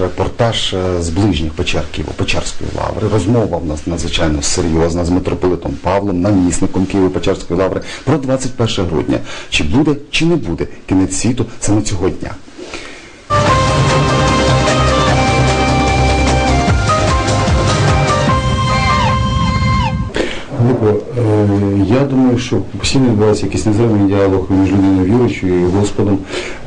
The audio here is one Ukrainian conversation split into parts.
репортаж е, з ближніх Печер Києво-Печерської лаври. Розмова в нас надзвичайно серйозна з митрополитом Павлом, намісником Києво-Печерської лаври про 21 грудня. Чи буде, чи не буде кінець світу саме цього дня? Я думаю, що постійно відбувається якийсь незримий діалог між людиною віруючою і Господом.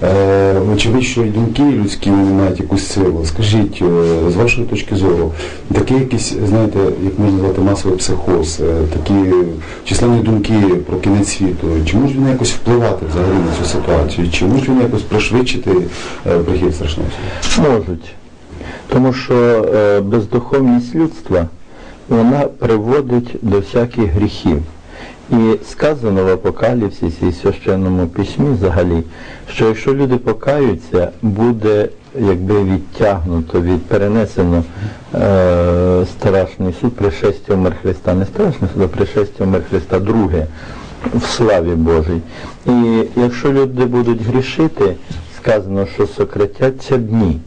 Е, Очевидь, що і думки людські вони мають якусь силу. Скажіть, е, з вашої точки зору, такий якийсь, знаєте, як можна назвати масовий психоз, е, такі численні думки про кінець світу, чи може він якось впливати взагалі на цю ситуацію? Чи може він якось пришвидшити прихід страшного? Можуть. Тому що бездуховність людства вона приводить до всяких гріхів. І сказано в Апокаліпсисі і священному письмі взагалі, що якщо люди покаються, буде якби відтягнуто, від перенесено е, страшний суд, пришестя мир Христа. Не страшний суд, а пришестя мир Христа, друге в славі Божій. І якщо люди будуть грішити, сказано, що сократяться дні.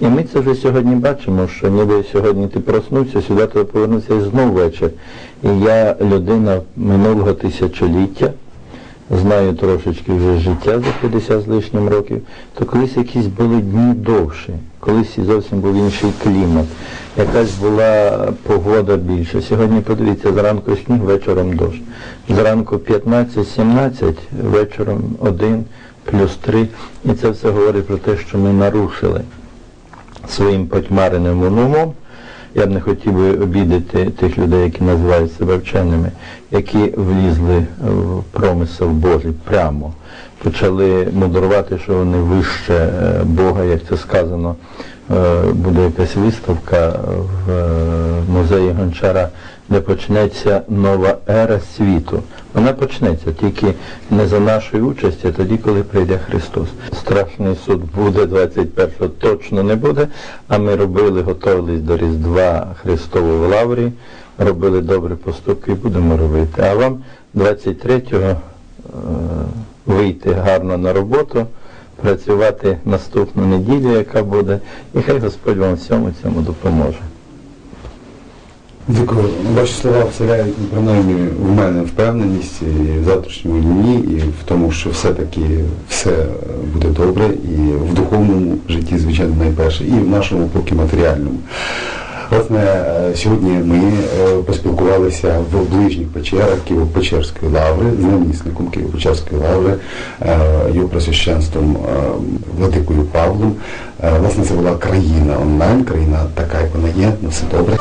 І ми це вже сьогодні бачимо, що ніби сьогодні ти проснувся, сюди ти повернувся і знов вечір. І я людина минулого тисячоліття, знаю трошечки вже життя за 50 з лишнім років, то колись якісь були дні довші, колись зовсім був інший клімат, якась була погода більша. Сьогодні подивіться, зранку сніг, вечором дощ. Зранку 15-17, вечором 1, плюс 3. І це все говорить про те, що ми нарушили своїм потьмареним умом. Я б не хотів би обідати тих людей, які називають себе вченими, які влізли в промисел Божий прямо, почали мудрувати, що вони вище е, Бога, як це сказано. Е, Буде якась виставка в е, музеї Гончара, де почнеться нова ера світу. Вона почнеться тільки не за нашою участі, а тоді, коли прийде Христос. Страшний суд буде 21-го, точно не буде. А ми робили, готувались до Різдва Христову в Лаврі, робили добрі поступки і будемо робити. А вам 23-го е, вийти гарно на роботу, працювати наступну неділю, яка буде, і хай Господь вам всьому цьому допоможе. Дякую. Ваші слова вселяють ну, принаймні в мене впевненість і в завтрашньому дні, і в тому, що все-таки все буде добре, і в духовному житті, звичайно, найперше, і в нашому поки матеріальному. Власне, е, сьогодні ми е, поспілкувалися в ближніх печерах Києво-Печерської лаври з намісником Києво-Печерської лаври, е, його просвященством Владикою Павлом. Власне, це була країна онлайн, країна така, як вона є, на все добре.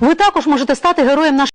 Ви також можете стати героєм нашого